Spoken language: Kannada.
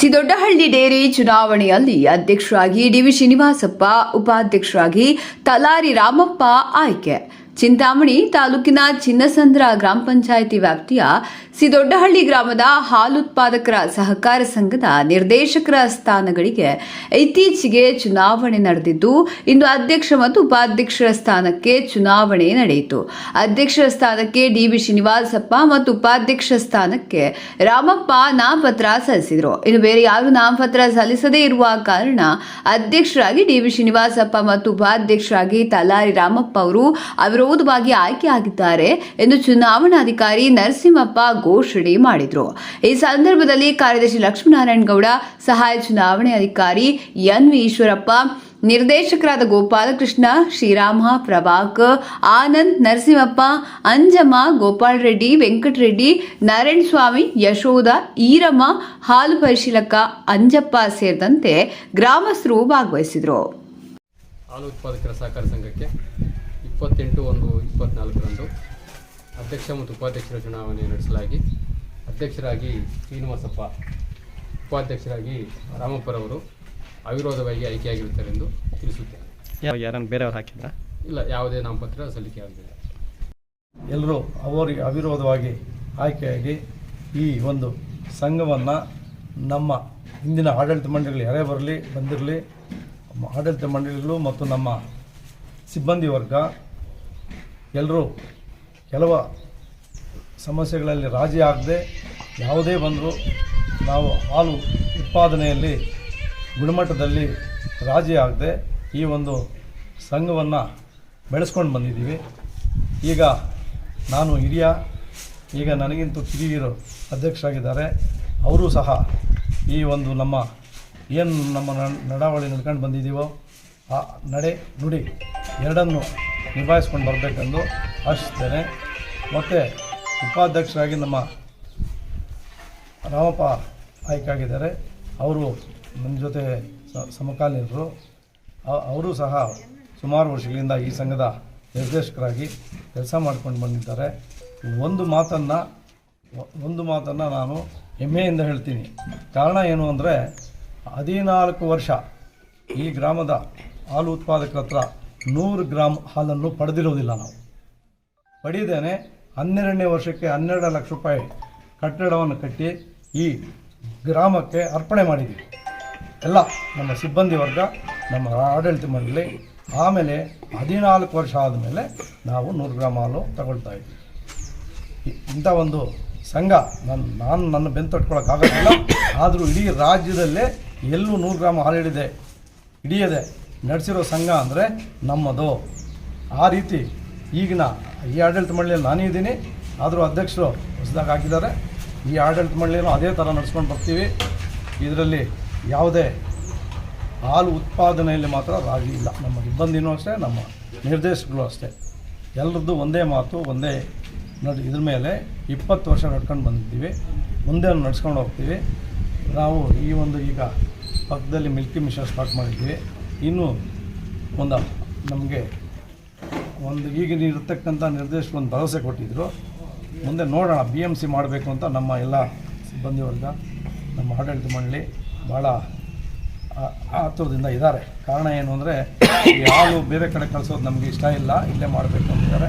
ಸಿದೊಡ್ಡಹಳ್ಳಿ ಡೇರಿ ಚುನಾವಣೆಯಲ್ಲಿ ಅಧ್ಯಕ್ಷರಾಗಿ ಡಿವಿ ಶ್ರೀನಿವಾಸಪ್ಪ ಉಪಾಧ್ಯಕ್ಷರಾಗಿ ತಲಾರಿ ರಾಮಪ್ಪ ಆಯ್ಕೆ. ಚಿಂತಾಮಣಿ ತಾಲೂಕಿನ ಚಿನ್ನಸಂದ್ರ ಗ್ರಾಮ ಪಂಚಾಯಿತಿ ವ್ಯಾಪ್ತಿಯ ಸಿದೊಡ್ಡಹಳ್ಳಿ ಗ್ರಾಮದ ಹಾಲುತ್ಪಾದಕರ ಸಹಕಾರ ಸಂಘದ ನಿರ್ದೇಶಕರ ಸ್ಥಾನಗಳಿಗೆ ಇತ್ತೀಚೆಗೆ ಚುನಾವಣೆ ನಡೆದಿದ್ದು, ಇಂದು ಅಧ್ಯಕ್ಷ ಮತ್ತು ಉಪಾಧ್ಯಕ್ಷರ ಸ್ಥಾನಕ್ಕೆ ಚುನಾವಣೆ ನಡೆಯಿತು. ಅಧ್ಯಕ್ಷರ ಸ್ಥಾನಕ್ಕೆ ಡಿವಿ ಶ್ರೀನಿವಾಸಪ್ಪ ಮತ್ತು ಉಪಾಧ್ಯಕ್ಷ ಸ್ಥಾನಕ್ಕೆ ರಾಮಪ್ಪ ನಾಮಪತ್ರ ಸಲ್ಲಿಸಿದರು. ಇನ್ನು ಬೇರೆ ಯಾರು ನಾಮಪತ್ರ ಸಲ್ಲಿಸದೇ ಇರುವ ಕಾರಣ ಅಧ್ಯಕ್ಷರಾಗಿ ಡಿವಿ ಶ್ರೀನಿವಾಸಪ್ಪ ಮತ್ತು ಉಪಾಧ್ಯಕ್ಷರಾಗಿ ತಲಾರಿ ರಾಮಪ್ಪ ಅವರು ಅವರು ಅವಿರೋಧವಾಗಿ ಆಯ್ಕೆಯಾಗಿದ್ದಾರೆ ಎಂದು ಚುನಾವಣಾಧಿಕಾರಿ ನರಸಿಂಹಪ್ಪ ಘೋಷಣೆ ಮಾಡಿದರು. ಈ ಸಂದರ್ಭದಲ್ಲಿ ಕಾರ್ಯದರ್ಶಿ ಲಕ್ಷ್ಮೀನಾರಾಯಣ ಗೌಡ, ಸಹಾಯ ಚುನಾವಣೆ ಅಧಿಕಾರಿ ಎನ್ ವಿ ಈಶ್ವರಪ್ಪ, ನಿರ್ದೇಶಕರಾದ ಗೋಪಾಲಕೃಷ್ಣ, ಶ್ರೀರಾಮ, ಪ್ರಭಾಕ್, ಆನಂದ್, ನರಸಿಂಹಪ್ಪ, ಅಂಜಮ್ಮ, ಗೋಪಾಲ್ ರೆಡ್ಡಿ, ವೆಂಕಟರೆಡ್ಡಿ, ನಾರಾಯಣ ಸ್ವಾಮಿ, ಯಶೋಧ, ಈರಮ್ಮ, ಹಾಲು ಪರಿಶೀಲಕ ಅಂಜಪ್ಪ ಸೇರಿದಂತೆ ಗ್ರಾಮಸ್ಥರು ಭಾಗವಹಿಸಿದರು. ಹಾಲು ಉತ್ಪಾದಕರ ಸಹಕಾರ ಸಂಘಕ್ಕೆ ಇಪ್ಪತ್ತೆಂಟು ಒಂದು ಇಪ್ಪತ್ನಾಲ್ಕರಂದು ಅಧ್ಯಕ್ಷ ಮತ್ತು ಉಪಾಧ್ಯಕ್ಷರ ಚುನಾವಣೆ ನಡೆಸಲಾಗಿ ಅಧ್ಯಕ್ಷರಾಗಿ ಶ್ರೀನಿವಾಸಪ್ಪ ಉಪಾಧ್ಯಕ್ಷರಾಗಿ ರಾಮಪ್ಪರವರು ಅವಿರೋಧವಾಗಿ ಆಯ್ಕೆಯಾಗಿರುತ್ತಾರೆಂದು ತಿಳಿಸುತ್ತೇನೆ. ಯಾರನ್ನು ಬೇರೆಯವರು ಹಾಕಿದ್ರ? ಇಲ್ಲ ಯಾವುದೇ ನಾಮಪತ್ರ ಸಲ್ಲಿಕೆ ಆಗಲಿಲ್ಲ. ಎಲ್ಲರೂ ಅವರಿಗೆ ಅವಿರೋಧವಾಗಿ ಆಯ್ಕೆಯಾಗಿ ಈ ಒಂದು ಸಂಘವನ್ನು ನಮ್ಮ ಇಂದಿನ ಆಡಳಿತ ಮಂಡಳಿಗಳು ಯಾರೇ ಬರಲಿ ಬಂದಿರಲಿ ಆಡಳಿತ ಮಂಡಳಿಗಳು ಮತ್ತು ನಮ್ಮ ಸಿಬ್ಬಂದಿ ವರ್ಗ ಎಲ್ಲರೂ ಕೆಲವು ಸಮಸ್ಯೆಗಳಲ್ಲಿ ರಾಜಿ ಆಗದೆ ಯಾವುದೇ ಬಂದರೂ ನಾವು ಹಾಲು ಉತ್ಪಾದನೆಯಲ್ಲಿ ಗುಣಮಟ್ಟದಲ್ಲಿ ರಾಜಿ ಆಗದೆ ಈ ಒಂದು ಸಂಘವನ್ನು ಬೆಳೆಸ್ಕೊಂಡು ಬಂದಿದ್ದೀವಿ. ಈಗ ನಾನು ಹಿರಿಯ, ಈಗ ನನಗಿಂತ ಕಿರಿಯರು ಅಧ್ಯಕ್ಷರಾಗಿದ್ದಾರೆ. ಅವರು ಸಹ ಈ ಒಂದು ನಮ್ಮ ಏನು ನಮ್ಮ ನಡಾವಳಿ ನಡ್ಕೊಂಡು ಬಂದಿದ್ದೀವೋ, ಆ ನಡೆ ನುಡಿ ಎರಡನ್ನು ನಿಭಾಯಿಸ್ಕೊಂಡು ಬರಬೇಕೆಂದು ಆಶಿಸ್ತೇನೆ. ಮತ್ತು ಉಪಾಧ್ಯಕ್ಷರಾಗಿ ನಮ್ಮ ರಾಮಪ್ಪ ಆಯ್ಕೆಯಾಗಿದ್ದಾರೆ. ಅವರು ನನ್ನ ಜೊತೆ ಸಮಕಾಲೀನರು. ಅವರು ಸಹ ಸುಮಾರು ವರ್ಷಗಳಿಂದ ಈ ಸಂಘದ ನಿರ್ದೇಶಕರಾಗಿ ಕೆಲಸ ಮಾಡ್ಕೊಂಡು ಬಂದಿದ್ದಾರೆ. ಒಂದು ಮಾತನ್ನು ಒಂದು ಮಾತನ್ನು ನಾನು ಹೆಮ್ಮೆಯಿಂದ ಹೇಳ್ತೀನಿ. ಕಾರಣ ಏನು ಅಂದರೆ, ಹದಿನಾಲ್ಕು ವರ್ಷ ಈ ಗ್ರಾಮದ ಹಾಲು ಉತ್ಪಾದಕರ ಹತ್ರ ನೂರು ಗ್ರಾಮ್ ಹಾಲನ್ನು ಪಡೆದಿರೋದಿಲ್ಲ ನಾವು. ಪಡೆಯದೇನೆ ಹನ್ನೆರಡನೇ ವರ್ಷಕ್ಕೆ ಹನ್ನೆರಡು ಲಕ್ಷ ರೂಪಾಯಿ ಕಟ್ಟಡವನ್ನು ಕಟ್ಟಿ ಈ ಗ್ರಾಮಕ್ಕೆ ಅರ್ಪಣೆ ಮಾಡಿದ್ದೀವಿ. ಎಲ್ಲ ನಮ್ಮ ಸಿಬ್ಬಂದಿ ವರ್ಗ, ನಮ್ಮ ಆಡಳಿತ ಮಂಡಳಿ, ಆಮೇಲೆ ಹದಿನಾಲ್ಕು ವರ್ಷ ಆದಮೇಲೆ ನಾವು ನೂರು ಗ್ರಾಮ್ ಹಾಲು ತಗೊಳ್ತಾ ಇದ್ದೀವಿ. ಇಂಥ ಒಂದು ಸಂಘ ನನ್ನ ನಾನು ನನ್ನ ಬೆನ್ನು ಆದರೂ ಇಡೀ ರಾಜ್ಯದಲ್ಲೇ ಎಲ್ಲೂ ನೂರು ಗ್ರಾಮ್ ಹಾಲು ಹಿಡಿದೆ, ಹಿಡಿಯದೆ. ನಡೆಸಿರೋ ಸಂಘ ಅಂದರೆ ನಮ್ಮದು. ಆ ರೀತಿ ಈಗಿನ ಈ ಆಡಳಿತ ಮಂಡಳಿಯಲ್ಲಿ ನಾನೇ ಇದ್ದೀನಿ. ಆದರೂ ಅಧ್ಯಕ್ಷರು ಹೊಸದಾಗಿ ಹಾಕಿದ್ದಾರೆ. ಈ ಆಡಳಿತ ಮಂಡಳಿಯನ್ನು ಅದೇ ಥರ ನಡೆಸ್ಕೊಂಡು ಬರ್ತೀವಿ. ಇದರಲ್ಲಿ ಯಾವುದೇ ಹಾಲು ಉತ್ಪಾದನೆಯಲ್ಲಿ ಮಾತ್ರ ರಾಜಿ ಇಲ್ಲ. ನಮ್ಮ ಇಬ್ಬಂದಿನೂ ಅಷ್ಟೇ, ನಮ್ಮ ನಿರ್ದೇಶಕರು ಅಷ್ಟೇ. ಎಲ್ಲರದ್ದು ಒಂದೇ ಮಾತು, ಒಂದೇ ನಡ್, ಇದ್ರ ಮೇಲೆ ಇಪ್ಪತ್ತು ವರ್ಷ ನಡ್ಕೊಂಡು ಬಂದಿದ್ದೀವಿ. ಮುಂದೆ ನಡ್ಸ್ಕೊಂಡು ಹೋಗ್ತೀವಿ. ನಾವು ಈ ಒಂದು ಈಗ ಪಕ್ಕದಲ್ಲಿ ಮಿಲ್ಕಿ ಮಿಷನ್ ಸ್ಟಾರ್ಟ್ ಮಾಡಿದ್ವಿ ಇನ್ನೂ ಒಂದು ನಮಗೆ ಒಂದು ಈಗಿನ ಇರತಕ್ಕಂಥ ನಿರ್ದೇಶಕ ಒಂದು ಭರವಸೆ ಕೊಟ್ಟಿದ್ದರು ಮುಂದೆ ನೋಡೋಣ ಬಿ ಎಂ ಸಿ ಮಾಡಬೇಕು ಅಂತ ನಮ್ಮ ಎಲ್ಲ ಸಿಬ್ಬಂದಿ ವರ್ಗ, ನಮ್ಮ ಆಡಳಿತ ಮಂಡಳಿ ಭಾಳ ಆತುರದಿಂದ ಇದ್ದಾರೆ. ಕಾರಣ ಏನು ಅಂದರೆ, ಈ ಹಾಲು ಬೇರೆ ಕಡೆ ಕಳಿಸೋದು ನಮಗೆ ಇಷ್ಟ ಇಲ್ಲ, ಇಲ್ಲೇ ಮಾಡಬೇಕು ಅಂತಿದ್ದಾರೆ.